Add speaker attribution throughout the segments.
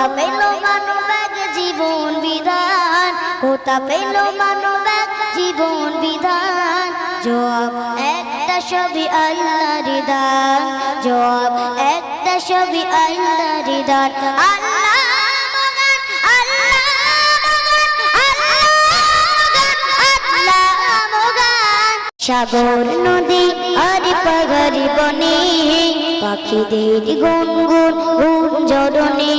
Speaker 1: কোথা পেল মানব এক জীবন বিধান? কোথা পেল মানব এক জীবন বিধান? জবাব, একটা ছবি আল্লাহর দান। জবাব, একটা ছবি আল্লাহর দান। আল্লাহ সাগর নদী আর পাহাড়ি বনে, পাখিদের গুনগুন গুঞ্জরণে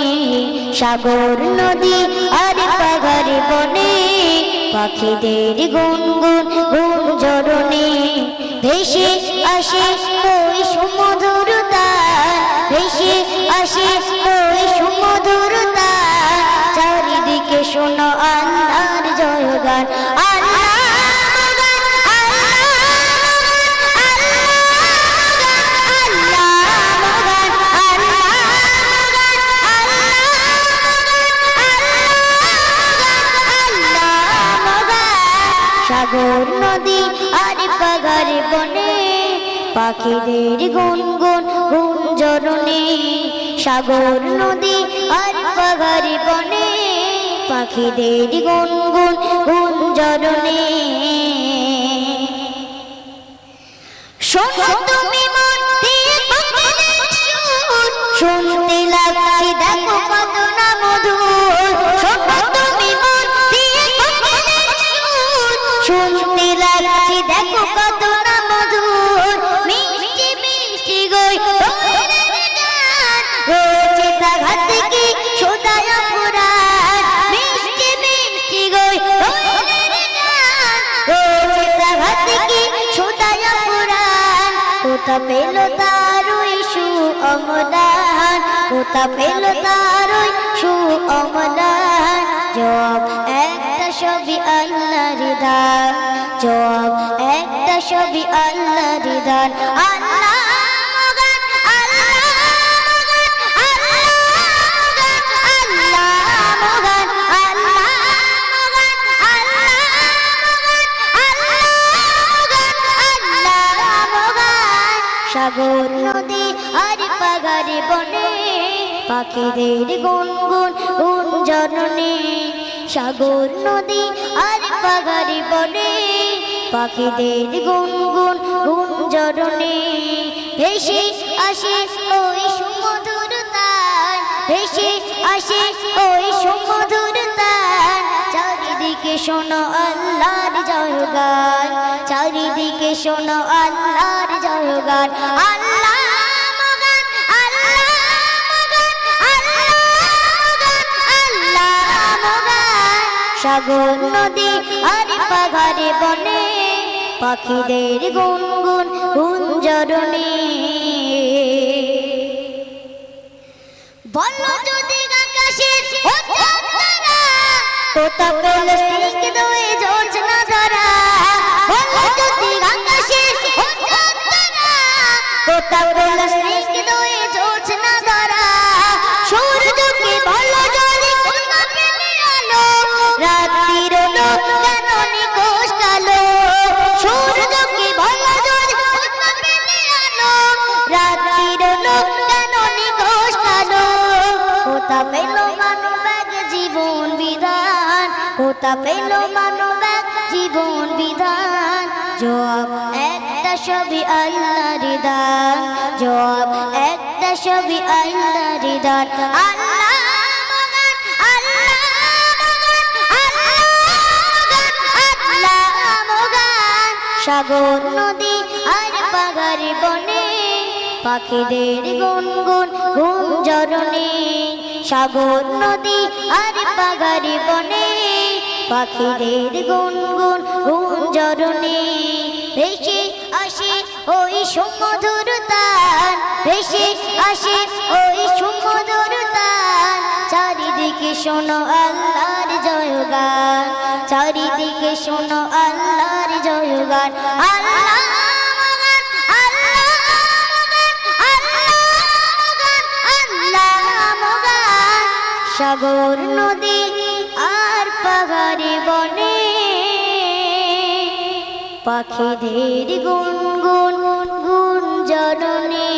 Speaker 1: সাগর নদী আর পাহাড়ি বনে, পাখিদের গুনগুন গুঞ্জরণে ভেসে আসে ওই সুমধুর তার, ভেসে আসে ওই সুমধুর তার। চারিদিকে শোনো আল্লাহর জয়গান আল্লাহ সাগর নদী আর পাগার বনে, পাখিদের গুনগুন গুঞ্জরণে সাগর নদী আর পাগার বনে, পাখিদের গুনগুন গুঞ্জরণে শোনো শুনতে লাগছে, দেখো কত না মধুর, মিষ্টি মিষ্টি গই রয়েছে তা ঘাত কি সোদায় পুরাণ মিষ্টি মিষ্টি গই রয়েছে তা ঘাত কি সোদায় পুরাণ কোথা পেল তার ওই সু অমলান কোথা পেল তার ওই সু অমলান জবাব একটা ছবি আল্লাহর দান জবাব একটা ছবি আল্লাহর দান আল্লাহ আল্লাহ আল্লাহ আল্লাহ আল্লাহ আল্লাহ আল্লাহ। সাগর, নদী আর পাগারে বনে পাখিদের গুনগুন গুঞ্জরণে সাগর নদী আর পাগারে বনে, পাখিদের গুনগুন গুঞ্জরণে। ভেসে আসে ওই সুমধুর তার, ভেসে আসে ওই সুমধুর তার। চারিদিকে শোনো আল্লাহর জয়গান চারিদিকে শোনো আল্লাহর জয়গান সাগর, নদী আর পাহাড়ে বনে পাখিদের গুনগুন গুঞ্জরণে। বলো যদি আকাশের কোথা পেল স্নিগ্ধ হয়ে যোজনা ধরা। বলো যদি আকাশের যোজনা ধরা। জীবন বিধান? কোথা পেল জীবন বিধান? জবাব একটা ছবি আল্লাহর দান। জবাব একটা ছবি আল্লাহর দান। আল্লাহ। সাগর, নদী আর পাগার বনে পাখিদের গুনগুন গুঞ্জরণে সাগর নদী আর পাগারি বনে, পাখিদের গুনগুন গুঞ্জরণে ভেসে আসে ওই সুমধুর তান, ভেসে আসে ওই সুমধুর তান। চারিদিকে শোনো আল্লাহর জয়গান, চারিদিকে শোনো আল্লাহর জয়গান। আল্লাহ সাগর নদী আর পাহাড়ি বনে। পাখিদের গুনগুন গুঞ্জরণে